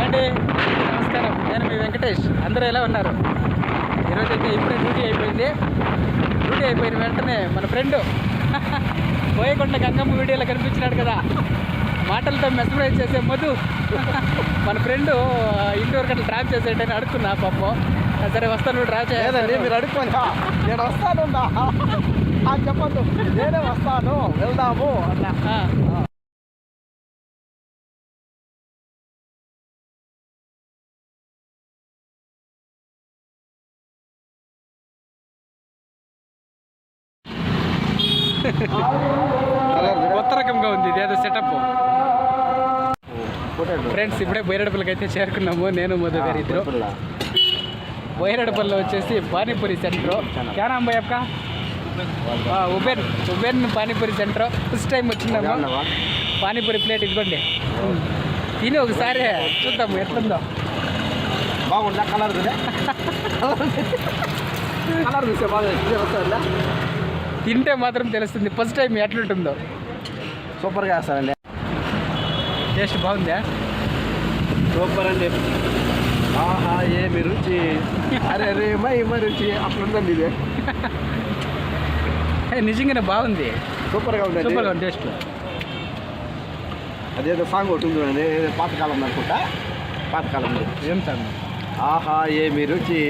అండి నమస్కారం. నేను మీ వెంకటేష్. అందరూ ఎలా ఉన్నారు? ఈరోజు అయితే ఇప్పుడే డ్యూటీ అయిపోయింది. డ్యూటీ అయిపోయిన వెంటనే మన ఫ్రెండ్ పోయకొండ గంగమ్మ వీడియోలో కనిపించినాడు కదా. మాటలతో మెస్మరైజ్ చేసే మధు. మన ఫ్రెండ్ ఇంటి వరకు అట్లా డ్రాప్ చేసేటని అడుక్కున్నా పాపం. సరే వస్తాను డ్రాప్ చేయాలి మీరు అడుక్కోండి. నేను వస్తాను చెప్పొద్దు. నేనే వస్తాను. వెళ్దాము అన్నా. కొత్త రకంగా ఉంది ఇది ఏదో సెటప్ ఫ్రెండ్స్ ఇప్పుడే బైరడపల్లికి అయితే చేరుకున్నాము నేను మధు గారి ఇద్దరు. బైరడపల్లి వచ్చేసి పానీపూరి సెంటర్. క్యా నామ్ భయ్ అక్క ఉబెన్ ఉబెన్ పానీపూరి సెంటర్. ఫస్ట్ టైం వచ్చిందాము పానీపూరి ప్లేట్ ఇదిగోండి. తిని ఒకసారి చూద్దాము ఎట్లుందో. బాగుందా? కలర్ కలర్ చూసే బాగా తింటే మాత్రం తెలుస్తుంది. ఫస్ట్ టైం ఎట్లుంటుందో. సూపర్గా వేస్తారండి. టేస్ట్ బాగుందా? సూపర్ అండి. ఆహా ఏమి రుచి? అరే రే మై రుచి. అట్లుందండి ఇది. నిజంగానే బాగుంది. సూపర్గా ఉందండి. సూపర్గా ఉంది టేస్ట్ అదేదో సాంగ్ ఒకటి ఉంది చూడండి. పాతకాలం అనుకుంటా. పాతకాలంలో ఏం సార్ ఆహా ఏమి రుచి?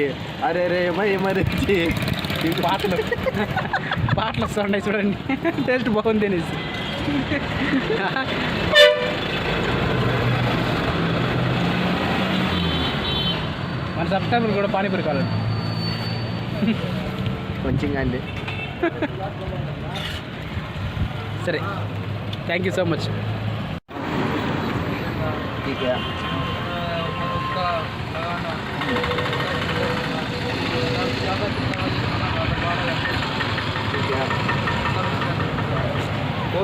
అరే రే మై మై రుచి. పాటలు. పాటలు వస్తున్నాయి చూడండి. టేస్ట్ బాగుంది అనేసి. మన సబ్స్క్రైబర్ కూడా పానీపూరి కావాలండి. కొంచెం అండి. సరే. Thank you so much.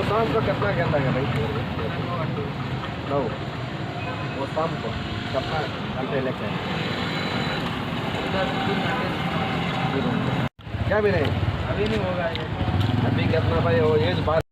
वो शाम को कितना घंटा है भाई? नौ। वो शाम को कितना? घंटे लेके क्या भी नहीं अभी नहीं होगा अभी कितना भाई वो एज बात